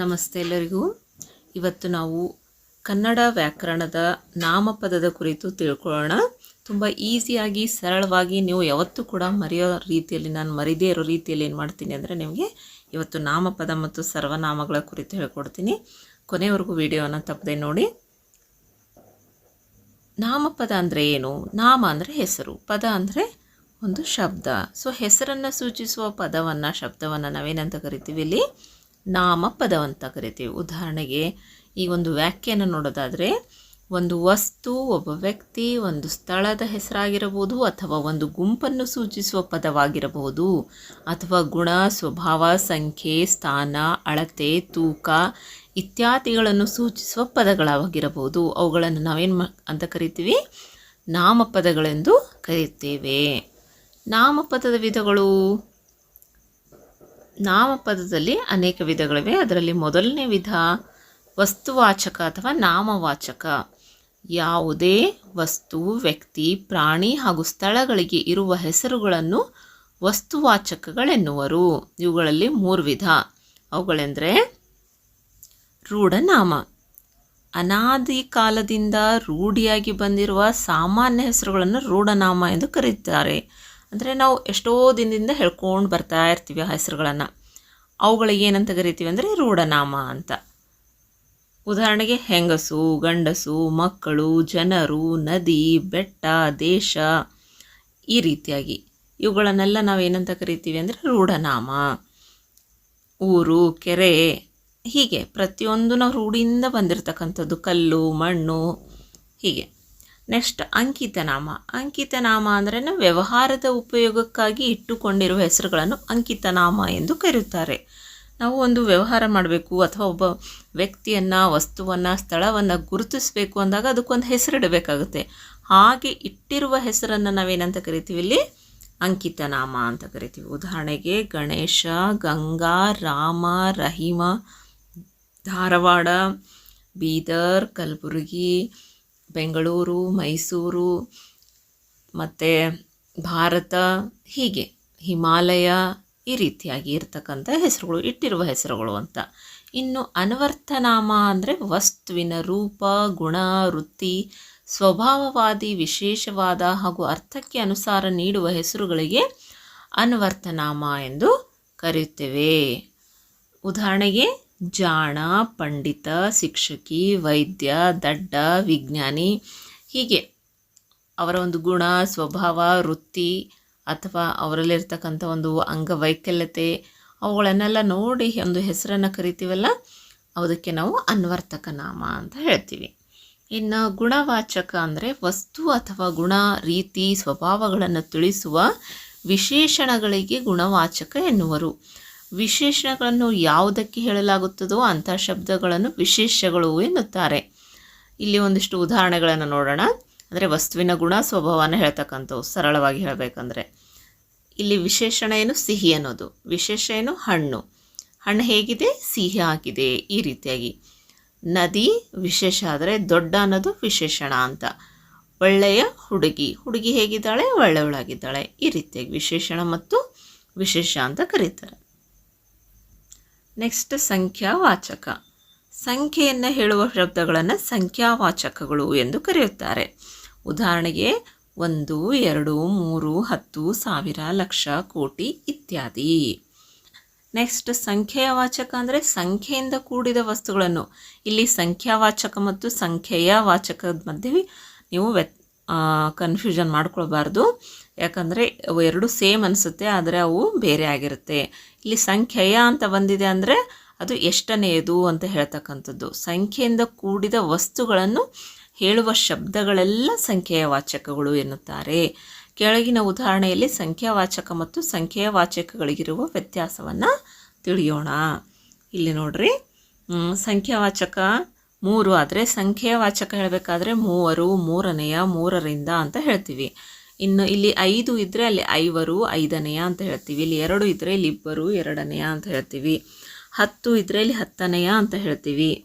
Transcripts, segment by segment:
ನಮಸ್ತೆ ಎಲ್ಲರಿಗೂ. ಇವತ್ತು ನಾವು ಕನ್ನಡ ವ್ಯಾಕರಣದ ನಾಮಪದದ ಕುರಿತು ತಿಳ್ಕೊಳ್ಳೋಣ. ತುಂಬ ಈಸಿಯಾಗಿ, ಸರಳವಾಗಿ ನೀವು ಯಾವತ್ತೂ ಕೂಡ ಮರೆಯೋ ರೀತಿಯಲ್ಲಿ, ನಾನು ಮರಿದೇ ಇರೋ ರೀತಿಯಲ್ಲಿ ಏನು ಮಾಡ್ತೀನಿ ಅಂದರೆ ನಿಮಗೆ ಇವತ್ತು ನಾಮಪದ ಮತ್ತು ಸರ್ವನಾಮಗಳ ಕುರಿತು ಹೇಳ್ಕೊಡ್ತೀನಿ. ಕೊನೆವರೆಗೂ ವಿಡಿಯೋನ ತಪ್ಪದೆ ನೋಡಿ. ನಾಮಪದ ಅಂದರೆ ಏನು? ನಾಮ ಅಂದರೆ ಹೆಸರು, ಪದ ಅಂದರೆ ಒಂದು ಶಬ್ದ. ಸೊ ಹೆಸರನ್ನು ಸೂಚಿಸುವ ಪದವನ್ನು, ಶಬ್ದವನ್ನು ನಾವೇನಂತ ಕರಿತೀವಿ ಇಲ್ಲಿ? ನಾಮಪದವಂತ ಕರಿತೀವಿ. ಉದಾಹರಣೆಗೆ ಈ ಒಂದು ವ್ಯಾಖ್ಯಾನ ನೋಡೋದಾದರೆ, ಒಂದು ವಸ್ತು ಒಬ್ಬ ವ್ಯಕ್ತಿ ಒಂದು ಸ್ಥಳದ ಹೆಸರಾಗಿರಬಹುದು ಅಥವಾ ಒಂದು ಗುಂಪನ್ನು ಸೂಚಿಸುವ ಪದವಾಗಿರಬಹುದು ಅಥವಾ ಗುಣ, ಸ್ವಭಾವ, ಸಂಖ್ಯೆ, ಸ್ಥಾನ, ಅಳತೆ, ತೂಕ ಇತ್ಯಾದಿಗಳನ್ನು ಸೂಚಿಸುವ ಪದಗಳಾಗಿರಬಹುದು. ಅವುಗಳನ್ನು ನಾವೇನು ಅಂತ ಕರಿತೀವಿ? ನಾಮಪದಗಳೆಂದು ಕರೆಯುತ್ತೇವೆ. ನಾಮಪದದ ವಿಧಗಳು ನಾಮಪದದಲ್ಲಿ ಅನೇಕ ವಿಧಗಳಿವೆ. ಅದರಲ್ಲಿ ಮೊದಲನೇ ವಿಧ ವಸ್ತುವಾಚಕ ಅಥವಾ ನಾಮವಾಚಕ. ಯಾವುದೇ ವಸ್ತು, ವ್ಯಕ್ತಿ, ಪ್ರಾಣಿ ಹಾಗೂ ಸ್ಥಳಗಳಿಗೆ ಇರುವ ಹೆಸರುಗಳನ್ನು ವಸ್ತುವಾಚಕಗಳೆನ್ನುವರು. ಇವುಗಳಲ್ಲಿ ಮೂರು ವಿಧ. ಅವುಗಳೆಂದರೆ ರೂಢನಾಮ. ಅನಾದಿ ಕಾಲದಿಂದ ರೂಢಿಯಾಗಿ ಬಂದಿರುವ ಸಾಮಾನ್ಯ ಹೆಸರುಗಳನ್ನು ರೂಢನಾಮ ಎಂದು ಕರೆಯುತ್ತಾರೆ ಅಂದರೆ ನಾವು ಎಷ್ಟೋ ದಿನದಿಂದ ಹೇಳ್ಕೊಂಡು ಬರ್ತಾ ಇರ್ತೀವಿ ಆ ಹೆಸರುಗಳನ್ನು. ಅವುಗಳಿಗೆ ಏನಂತ ಕರಿತೀವಿ ಅಂದರೆ ರೂಢನಾಮ ಅಂತ. ಉದಾಹರಣೆಗೆ ಹೆಂಗಸು, ಗಂಡಸು, ಮಕ್ಕಳು, ಜನರು, ನದಿ, ಬೆಟ್ಟ, ದೇಶ ಈ ರೀತಿಯಾಗಿ. ಇವುಗಳನ್ನೆಲ್ಲ ನಾವು ಏನಂತ ಕರಿತೀವಿ ಅಂದರೆ ರೂಢನಾಮ. ಊರು, ಕೆರೆ, ಹೀಗೆ ಪ್ರತಿಯೊಂದು ನಾವು ರೂಢಿಯಿಂದ ಬಂದಿರತಕ್ಕಂಥದ್ದು ಕಲ್ಲು, ಮಣ್ಣು ಹೀಗೆ. ನೆಕ್ಸ್ಟ್ ಅಂಕಿತನಾಮ. ಅಂಕಿತನಾಮ ಅಂದರೆ ವ್ಯವಹಾರದ ಉಪಯೋಗಕ್ಕಾಗಿ ಇಟ್ಟುಕೊಂಡಿರುವ ಹೆಸರುಗಳನ್ನು ಅಂಕಿತನಾಮ ಎಂದು ಕರೆಯುತ್ತಾರೆ ನಾವು ಒಂದು ವ್ಯವಹಾರ ಮಾಡಬೇಕು ಅಥವಾ ಒಬ್ಬ ವ್ಯಕ್ತಿಯನ್ನು, ವಸ್ತುವನ್ನು, ಸ್ಥಳವನ್ನು ಗುರುತಿಸಬೇಕು ಅಂದಾಗ ಅದಕ್ಕೊಂದು ಹೆಸರಿಡಬೇಕಾಗುತ್ತೆ ಹಾಗೆ ಇಟ್ಟಿರುವ ಹೆಸರನ್ನು ನಾವೇನಂತ ಕರಿತೀವಿ ಇಲ್ಲಿ? ಅಂಕಿತನಾಮ ಅಂತ ಕರಿತೀವಿ. ಉದಾಹರಣೆಗೆ ಗಣೇಶ, ಗಂಗಾ, ರಾಮ, ರಹೀಮ, ಧಾರವಾಡ, ಬೀದರ್, ಕಲಬುರಗಿ ಬೆಂಗಳೂರು, ಮೈಸೂರು, ಮತ್ತು ಭಾರತ ಹೀಗೆ ಹಿಮಾಲಯ ಈ ರೀತಿಯಾಗಿ ಇರ್ತಕ್ಕಂಥ ಹೆಸರುಗಳು, ಇಟ್ಟಿರುವ ಹೆಸರುಗಳು ಅಂತ. ಇನ್ನು ಅನ್ವರ್ಥನಾಮ ಅಂದರೆ ವಸ್ತುವಿನ ರೂಪ, ಗುಣ, ವೃತ್ತಿ, ಸ್ವಭಾವವಾದಿ, ವಿಶೇಷವಾದ ಹಾಗೂ ಅರ್ಥಕ್ಕೆ ಅನುಸಾರ ನೀಡುವ ಹೆಸರುಗಳಿಗೆ ಅನ್ವರ್ಥನಾಮ ಎಂದು ಕರೆಯುತ್ತೇವೆ. ಉದಾಹರಣೆಗೆ ಜಾಣ, ಪಂಡಿತ, ಶಿಕ್ಷಕಿ, ವೈದ್ಯ, ದಡ್ಡ, ವಿಜ್ಞಾನಿ ಹೀಗೆ ಅವರ ಒಂದು ಗುಣ, ಸ್ವಭಾವ, ವೃತ್ತಿ ಅಥವಾ ಅವರಲ್ಲಿರ್ತಕ್ಕಂಥ ಒಂದು ಅಂಗವೈಕಲ್ಯತೆ ಅವುಗಳನ್ನೆಲ್ಲ ನೋಡಿ ಒಂದು ಹೆಸರನ್ನು ಕರಿತೀವಲ್ಲ ಅದಕ್ಕೆ ನಾವು ಅನ್ವರ್ತಕ ನಾಮ ಅಂತ ಹೇಳ್ತೀವಿ. ಇನ್ನು ಗುಣವಾಚಕ ಅಂದರೆ ವಸ್ತು ಅಥವಾ ಗುಣ, ರೀತಿ, ಸ್ವಭಾವಗಳನ್ನು ತಿಳಿಸುವ ವಿಶೇಷಣಗಳಿಗೆ ಗುಣವಾಚಕ ಎನ್ನುವರು. ವಿಶೇಷಣಗಳನ್ನು ಯಾವುದಕ್ಕೆ ಹೇಳಲಾಗುತ್ತದೋ ಅಂಥ ಶಬ್ದಗಳನ್ನು ವಿಶೇಷಗಳು ಎನ್ನುತ್ತಾರೆ. ಇಲ್ಲಿ ಒಂದಿಷ್ಟು ಉದಾಹರಣೆಗಳನ್ನು ನೋಡೋಣ. ಅಂದರೆ ವಸ್ತುವಿನ ಗುಣ ಸ್ವಭಾವನ ಹೇಳ್ತಕ್ಕಂಥವು ಸರಳವಾಗಿ ಹೇಳಬೇಕಂದ್ರೆ. ಇಲ್ಲಿ ವಿಶೇಷಣ ಏನು? ಸಿಹಿ ಅನ್ನೋದು. ವಿಶೇಷ ಏನು? ಹಣ್ಣು. ಹಣ್ಣು ಹೇಗಿದೆ? ಸಿಹಿ ಆಗಿದೆ ಈ ರೀತಿಯಾಗಿ. ನದಿ ವಿಶೇಷ ಆದರೆ ದೊಡ್ಡ ಅನ್ನೋದು ವಿಶೇಷಣ ಅಂತ. ಒಳ್ಳೆಯ ಹುಡುಗಿ. ಹುಡುಗಿ ಹೇಗಿದ್ದಾಳೆ? ಒಳ್ಳೆಯವಳಾಗಿದ್ದಾಳೆ. ಈ ರೀತಿಯಾಗಿ ವಿಶೇಷಣ ಮತ್ತು ವಿಶೇಷ ಅಂತ ಕರೀತಾರೆ. ನೆಕ್ಸ್ಟ್ ಸಂಖ್ಯಾವಾಚಕ. ಸಂಖ್ಯೆಯನ್ನು ಹೇಳುವ ಶಬ್ದಗಳನ್ನು ಸಂಖ್ಯಾವಾಚಕಗಳು ಎಂದು ಕರೆಯುತ್ತಾರೆ. ಉದಾಹರಣೆಗೆ ಒಂದು, ಎರಡು, ಮೂರು, ಹತ್ತು, ಸಾವಿರ, ಲಕ್ಷ, ಕೋಟಿ ಇತ್ಯಾದಿ. ನೆಕ್ಸ್ಟ್ ಸಂಖ್ಯೆಯವಾಚಕ ಅಂದರೆ ಸಂಖ್ಯೆಯಿಂದ ಕೂಡಿದ ವಸ್ತುಗಳನ್ನು. ಇಲ್ಲಿ ಸಂಖ್ಯಾವಾಚಕ ಮತ್ತು ಸಂಖ್ಯೆಯ ವಾಚಕದ ಮಧ್ಯೆ ನೀವು ವ್ಯತ್ ಕನ್ಫ್ಯೂಷನ್ ಮಾಡ್ಕೊಳ್ಬಾರ್ದು. ಯಾಕಂದರೆ ಎರಡು ಸೇಮ್ ಅನಿಸುತ್ತೆ, ಆದರೆ ಅವು ಬೇರೆ ಆಗಿರುತ್ತೆ. ಇಲ್ಲಿ ಸಂಖ್ಯೆಯ ಅಂತ ಬಂದಿದೆ ಅಂದರೆ ಅದು ಎಷ್ಟನೆಯದು ಅಂತ ಹೇಳ್ತಕ್ಕಂಥದ್ದು. ಸಂಖ್ಯೆಯಿಂದ ಕೂಡಿದ ವಸ್ತುಗಳನ್ನು ಹೇಳುವ ಶಬ್ದಗಳೆಲ್ಲ ಸಂಖ್ಯೆಯ ವಾಚಕಗಳು ಎನ್ನುತ್ತಾರೆ. ಕೆಳಗಿನ ಉದಾಹರಣೆಯಲ್ಲಿ ಸಂಖ್ಯಾವಾಚಕ ಮತ್ತು ಸಂಖ್ಯೆಯ ವಾಚಕಗಳಿಗಿರುವ ವ್ಯತ್ಯಾಸವನ್ನು ತಿಳಿಯೋಣ. ಇಲ್ಲಿ ನೋಡ್ರಿ ಸಂಖ್ಯಾವಾಚಕ ಮೂರು ಆದರೆ ಸಂಖ್ಯೆಯ ವಾಚಕ ಹೇಳಬೇಕಾದ್ರೆ ಮೂವರು, ಮೂರನೆಯ, ಮೂರರಿಂದ ಅಂತ ಹೇಳ್ತೀವಿ. ಇನ್ನು ಇಲ್ಲಿ ಐದು ಇದ್ದರೆ ಅಲ್ಲಿ ಐವರು, ಐದನೆಯ ಅಂತ ಹೇಳ್ತೀವಿ. ಇಲ್ಲಿ ಎರಡು ಇದ್ದರೆ ಇಲ್ಲಿ ಇಬ್ಬರು, ಎರಡನೆಯ ಅಂತ ಹೇಳ್ತೀವಿ. ಹತ್ತು ಇದ್ದರೆ ಇಲ್ಲಿ ಹತ್ತನೆಯ ಅಂತ ಹೇಳ್ತೀವಿ.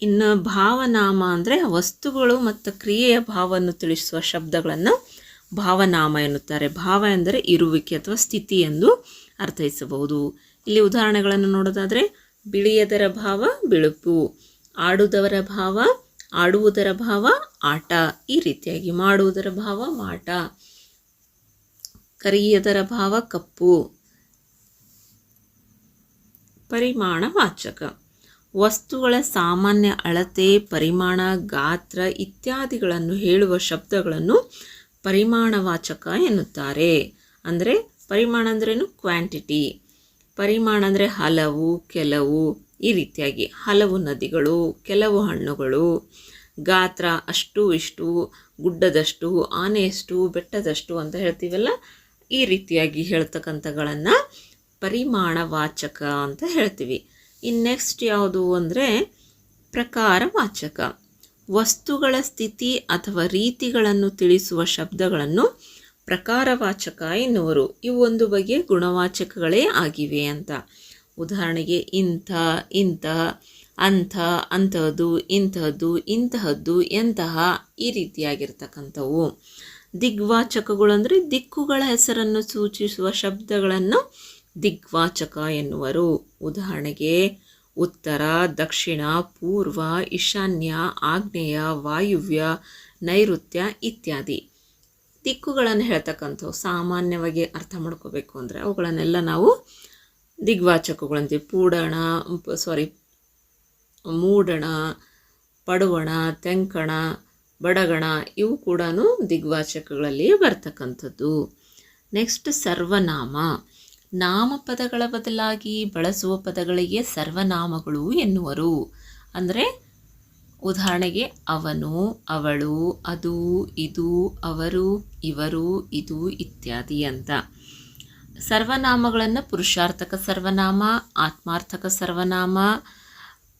ಇನ್ನು ಭಾವನಾಮ ಅಂದರೆ ವಸ್ತುಗಳು ಮತ್ತು ಕ್ರಿಯೆಯ ಭಾವವನ್ನು ತಿಳಿಸುವ ಶಬ್ದಗಳನ್ನು ಭಾವನಾಮ ಎನ್ನುತ್ತಾರೆ. ಭಾವ ಎಂದರೆ ಇರುವಿಕೆ ಅಥವಾ ಸ್ಥಿತಿ ಎಂದು ಅರ್ಥೈಸಬಹುದು. ಇಲ್ಲಿ ಉದಾಹರಣೆಗಳನ್ನು ನೋಡೋದಾದರೆ, ಬಿಳಿಯದರ ಭಾವ ಬಿಳುಪು, ಆಡುದವರ ಭಾವ ಆಡುವುದರ ಭಾವ ಆಟ, ಈ ರೀತಿಯಾಗಿ ಮಾಡುವುದರ ಭಾವ ಮಾಟ. ಕರಿಯದರ ಭಾವ ಕಪ್ಪು. ಪರಿಮಾಣ ವಾಚಕ. ವಸ್ತುಗಳ ಸಾಮಾನ್ಯ ಅಳತೆ, ಪರಿಮಾಣ, ಗಾತ್ರ ಇತ್ಯಾದಿಗಳನ್ನು ಹೇಳುವ ಶಬ್ದಗಳನ್ನು ಪರಿಮಾಣವಾಚಕ ಎನ್ನುತ್ತಾರೆ. ಅಂದರೆ ಪರಿಮಾಣ ಅಂದ್ರೇನು? ಕ್ವಾಂಟಿಟಿ ಪರಿಮಾಣ ಅಂದರೆ ಹಲವು, ಕೆಲವು. ಈ ರೀತಿಯಾಗಿ ಹಲವು ನದಿಗಳು, ಕೆಲವು ಹಣ್ಣುಗಳು, ಗಾತ್ರ ಅಷ್ಟು ಇಷ್ಟು, ಗುಡ್ಡದಷ್ಟು, ಆನೆಯಷ್ಟು, ಬೆಟ್ಟದಷ್ಟು ಅಂತ ಹೇಳ್ತೀವಲ್ಲ, ಈ ರೀತಿಯಾಗಿ ಹೇಳ್ತಕ್ಕಂಥಗಳನ್ನು ಪರಿಮಾಣವಾಚಕ ಅಂತ ಹೇಳ್ತೀವಿ. ಇನ್ನು ನೆಕ್ಸ್ಟ್ ಯಾವುದು ಅಂದರೆ ಪ್ರಕಾರವಾಚಕ. ವಸ್ತುಗಳ ಸ್ಥಿತಿ ಅಥವಾ ರೀತಿಗಳನ್ನು ತಿಳಿಸುವ ಶಬ್ದಗಳನ್ನು ಪ್ರಕಾರವಾಚಕ ಎನ್ನುವರು. ಇವು ಒಂದು ಬಗೆಯ ಗುಣವಾಚಕಗಳೇ ಆಗಿವೆ ಅಂತ. ಉದಾಹರಣೆಗೆ ಇಂಥ ಇಂಥ, ಅಂಥ, ಅಂಥದ್ದು, ಇಂಥದ್ದು, ಇಂತಹದ್ದು, ಎಂತಹ ಈ ರೀತಿಯಾಗಿರ್ತಕ್ಕಂಥವು. ದಿಗ್ವಾಚಕಗಳು ಅಂದರೆ ದಿಕ್ಕುಗಳ ಹೆಸರನ್ನು ಸೂಚಿಸುವ ಶಬ್ದಗಳನ್ನು ದಿಗ್ವಾಚಕ ಎನ್ನುವರು. ಉದಾಹರಣೆಗೆ ಉತ್ತರ, ದಕ್ಷಿಣ, ಪೂರ್ವ, ಈಶಾನ್ಯ, ಆಗ್ನೇಯ, ವಾಯುವ್ಯ, ನೈಋತ್ಯ ಇತ್ಯಾದಿ. ದಿಕ್ಕುಗಳನ್ನು ಹೇಳ್ತಕ್ಕಂಥವು ಸಾಮಾನ್ಯವಾಗಿ ಅರ್ಥ ಮಾಡ್ಕೋಬೇಕು ಅಂದರೆ ಅವುಗಳನ್ನೆಲ್ಲ ನಾವು ದಿಗ್ವಾಚಕಗಳಂತೀವಿ ಪೂಡಣ ಸಾರಿ ಮೂಡಣ, ಪಡುವಣ, ತೆಂಕಣ, ಬಡಗಣ ಇವು ಕೂಡ ದಿಗ್ವಾಚಕಗಳಲ್ಲಿ ಬರ್ತಕ್ಕಂಥದ್ದು. ನೆಕ್ಸ್ಟ್ ಸರ್ವನಾಮ. ನಾಮಪದಗಳ ಬದಲಾಗಿ ಬಳಸುವ ಪದಗಳಿಗೆ ಸರ್ವನಾಮಗಳು ಎನ್ನುವರು. ಅಂದರೆ ಉದಾಹರಣೆಗೆ ಅವನು, ಅವಳು, ಅದು, ಇದು, ಅವರು, ಇವರು, ಇದು, ಇತ್ಯಾದಿ ಅಂತ. ಸರ್ವನಾಮಗಳನ್ನು ಪುರುಷಾರ್ಥಕ ಸರ್ವನಾಮ, ಆತ್ಮಾರ್ಥಕ ಸರ್ವನಾಮ,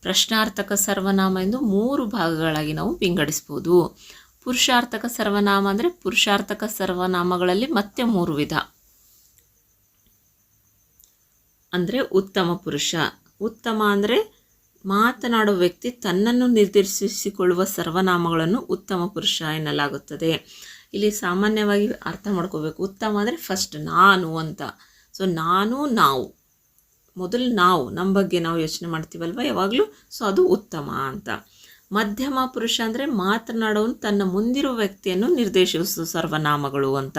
ಪ್ರಶ್ನಾರ್ಥಕ ಸರ್ವನಾಮ ಎಂದು ಮೂರು ಭಾಗಗಳಾಗಿ ನಾವು ವಿಂಗಡಿಸ್ಬೋದು. ಪುರುಷಾರ್ಥಕ ಸರ್ವನಾಮ ಅಂದರೆ ಪುರುಷಾರ್ಥಕ ಸರ್ವನಾಮಗಳಲ್ಲಿ ಮತ್ತೆ ಮೂರು ವಿಧ. ಅಂದರೆ ಉತ್ತಮ ಪುರುಷ. ಉತ್ತಮ ಅಂದರೆ ಮಾತನಾಡುವ ವ್ಯಕ್ತಿ ತನ್ನನ್ನು ನಿರ್ದೇಶಿಸಿಕೊಳ್ಳುವ ಸರ್ವನಾಮಗಳನ್ನು ಉತ್ತಮ ಪುರುಷ ಎನ್ನಲಾಗುತ್ತದೆ. ಇಲ್ಲಿ ಸಾಮಾನ್ಯವಾಗಿ ಅರ್ಥ ಮಾಡ್ಕೋಬೇಕು. ಉತ್ತಮ ಅಂದರೆ ಫಸ್ಟ್ ನಾನು ಅಂತ. ಸೊ ನಾನು, ನಾವು. ಮೊದಲು ನಾವು ನಮ್ಮ ಬಗ್ಗೆ ನಾವು ಯೋಚನೆ ಮಾಡ್ತೀವಲ್ವ ಯಾವಾಗಲೂ? ಸೊ ಅದು ಉತ್ತಮ ಅಂತ. ಮಧ್ಯಮ ಪುರುಷ ಅಂದರೆ ಮಾತನಾಡೋನು ತನ್ನ ಮುಂದಿರುವ ವ್ಯಕ್ತಿಯನ್ನು ನಿರ್ದೇಶಿಸುವ ಸರ್ವನಾಮಗಳು ಅಂತ.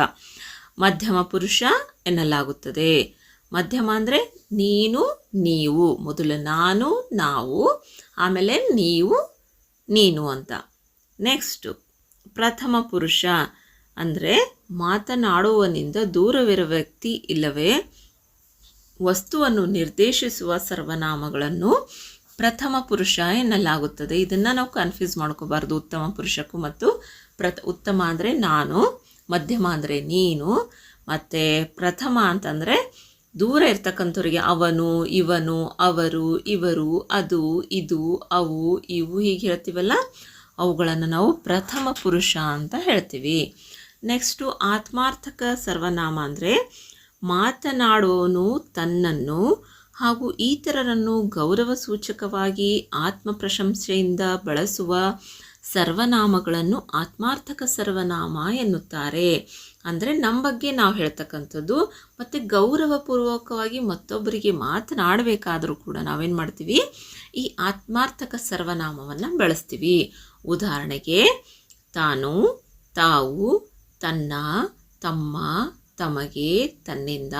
ಮಧ್ಯಮ ಪುರುಷ ಎನ್ನಲಾಗುತ್ತದೆ. ಮಧ್ಯಮ ಅಂದರೆ ನೀನು, ನೀವು. ಮೊದಲು ನಾನು, ನಾವು. ಆಮೇಲೆ ನೀವು, ನೀನು ಅಂತ. ನೆಕ್ಸ್ಟು ಪ್ರಥಮ ಪುರುಷ. ಅಂದರೆ ಮಾತನಾಡುವನಿಂದ ದೂರವಿರುವ ವ್ಯಕ್ತಿ ಇಲ್ಲವೇ? ವಸ್ತುವನ್ನು ನಿರ್ದೇಶಿಸುವ ಸರ್ವನಾಮಗಳನ್ನು ಪ್ರಥಮ ಪುರುಷ ಎನ್ನಲಾಗುತ್ತದೆ. ಇದನ್ನು ನಾವು ಕನ್ಫ್ಯೂಸ್ ಮಾಡ್ಕೋಬಾರ್ದು. ಉತ್ತಮ ಪುರುಷಕ್ಕೂ ಮತ್ತು ಪ್ರಥ ಉತ್ತಮ ಅಂದರೆ ನಾನು, ಮಧ್ಯಮ ಅಂದರೆ ನೀನು, ಮತ್ತು ಪ್ರಥಮ ಅಂತಂದರೆ ದೂರ ಇರ್ತಕ್ಕಂಥವ್ರಿಗೆ ಅವನು, ಇವನು, ಅವರು, ಇವರು, ಅದು, ಇದು, ಅವು, ಇವು ಹೀಗೆ ಹೇಳ್ತೀವಲ್ಲ? ಅವುಗಳನ್ನು ನಾವು ಪ್ರಥಮ ಪುರುಷ ಅಂತ ಹೇಳ್ತೀವಿ. ನೆಕ್ಸ್ಟು ಆತ್ಮಾರ್ಥಕ ಸರ್ವನಾಮ ಅಂದರೆ ಮಾತನಾಡುವವನು ತನ್ನನ್ನು ಹಾಗೂ ಇತರರನ್ನು ಗೌರವ ಸೂಚಕವಾಗಿ ಆತ್ಮ ಪ್ರಶಂಸೆಯಿಂದ ಬಳಸುವ ಸರ್ವನಾಮಗಳನ್ನು ಆತ್ಮಾರ್ಥಕ ಸರ್ವನಾಮ ಎನ್ನುತ್ತಾರೆ. ಅಂದರೆ ನಮ್ಮ ಬಗ್ಗೆ ನಾವು ಹೇಳ್ತಕ್ಕಂಥದ್ದು, ಮತ್ತು ಗೌರವಪೂರ್ವಕವಾಗಿ ಮತ್ತೊಬ್ಬರಿಗೆ ಮಾತನಾಡಬೇಕಾದರೂ ಕೂಡ ನಾವೇನು ಮಾಡ್ತೀವಿ? ಈ ಆತ್ಮಾರ್ಥಕ ಸರ್ವನಾಮವನ್ನು ಬಳಸ್ತೀವಿ. ಉದಾಹರಣೆಗೆ, ತಾನು, ತಾವು ತನ್ನ, ತಮ್ಮ, ತಮಗೆ, ತನ್ನಿಂದ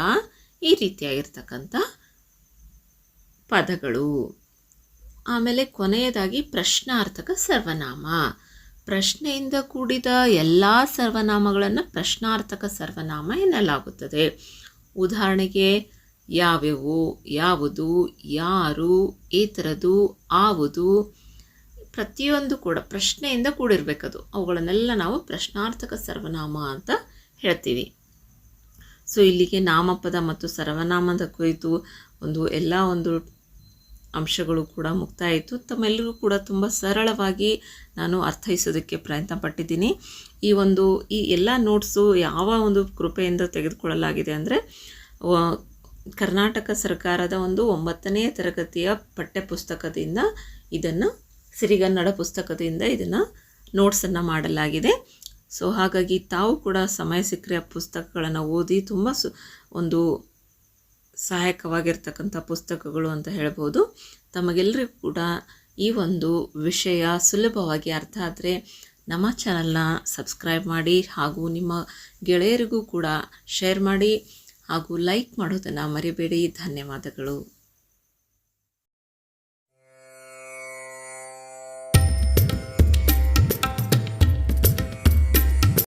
ಈ ರೀತಿಯಾಗಿರ್ತಕ್ಕಂಥ ಪದಗಳು. ಆಮೇಲೆ ಕೊನೆಯದಾಗಿ ಪ್ರಶ್ನಾರ್ಥಕ ಸರ್ವನಾಮ. ಪ್ರಶ್ನೆಯಿಂದ ಕೂಡಿದ ಎಲ್ಲ ಸರ್ವನಾಮಗಳನ್ನು ಪ್ರಶ್ನಾರ್ಥಕ ಸರ್ವನಾಮ ಎನ್ನಲಾಗುತ್ತದೆ. ಉದಾಹರಣೆಗೆ, ಯಾವ್ಯಾವು, ಯಾವುದು, ಯಾರು, ಈ ಥರದ್ದು ಆವುದು ಪ್ರತಿಯೊಂದು ಕೂಡ ಪ್ರಶ್ನೆಯಿಂದ ಕೂಡಿರಬೇಕದು. ಅವುಗಳನ್ನೆಲ್ಲ ನಾವು ಪ್ರಶ್ನಾರ್ಥಕ ಸರ್ವನಾಮ ಅಂತ ಹೇಳ್ತೀವಿ. ಸೊ ಇಲ್ಲಿಗೆ ನಾಮಪದ ಮತ್ತು ಸರ್ವನಾಮದ ಕುರಿತು ಒಂದು ಎಲ್ಲ ಒಂದು ಅಂಶಗಳು ಕೂಡ ಮುಕ್ತಾಯಿತು ತಮ್ಮೆಲ್ಲರೂ ಕೂಡ ತುಂಬ ಸರಳವಾಗಿ ನಾನು ಅರ್ಥೈಸೋದಕ್ಕೆ ಪ್ರಯತ್ನ ಪಟ್ಟಿದ್ದೀನಿ ಈ ಒಂದು, ಈ ಎಲ್ಲ ನೋಟ್ಸು ಯಾವ ಒಂದು ಕೃಪೆಯಿಂದ ತೆಗೆದುಕೊಳ್ಳಲಾಗಿದೆ ಅಂದರೆ ಕರ್ನಾಟಕ ಸರ್ಕಾರದ ಒಂದು ಒಂಬತ್ತನೇ ತರಗತಿಯ ಪಠ್ಯಪುಸ್ತಕದಿಂದ ಇದನ್ನು ಸಿರಿಗನ್ನಡ ಪುಸ್ತಕದಿಂದ ಇದನ್ನು ನೋಟ್ಸನ್ನು ಮಾಡಲಾಗಿದೆ. ಸೊ ಹಾಗಾಗಿ ತಾವು ಕೂಡ ಸಮಯ ಸಿಕ್ಕರೆ ಪುಸ್ತಕಗಳನ್ನು ಓದಿ ತುಂಬ ಸು, ಒಂದು ಸಹಾಯಕವಾಗಿರ್ತಕ್ಕಂಥ ಪುಸ್ತಕಗಳು ಅಂತ ಹೇಳ್ಬೋದು. ತಮಗೆಲ್ಲರಿಗೂ ಕೂಡ ಈ ಒಂದು ವಿಷಯ ಸುಲಭವಾಗಿ ಅರ್ಥ ಆದರೆ ನಮ್ಮ ಚಾನಲ್ನ ಸಬ್ಸ್ಕ್ರೈಬ್ ಮಾಡಿ ಹಾಗೂ ನಿಮ್ಮ ಗೆಳೆಯರಿಗೂ ಕೂಡ ಶೇರ್ ಮಾಡಿ ಹಾಗೂ ಲೈಕ್ ಮಾಡೋದನ್ನು ಮರಿಬೇಡಿ. ಧನ್ಯವಾದಗಳು.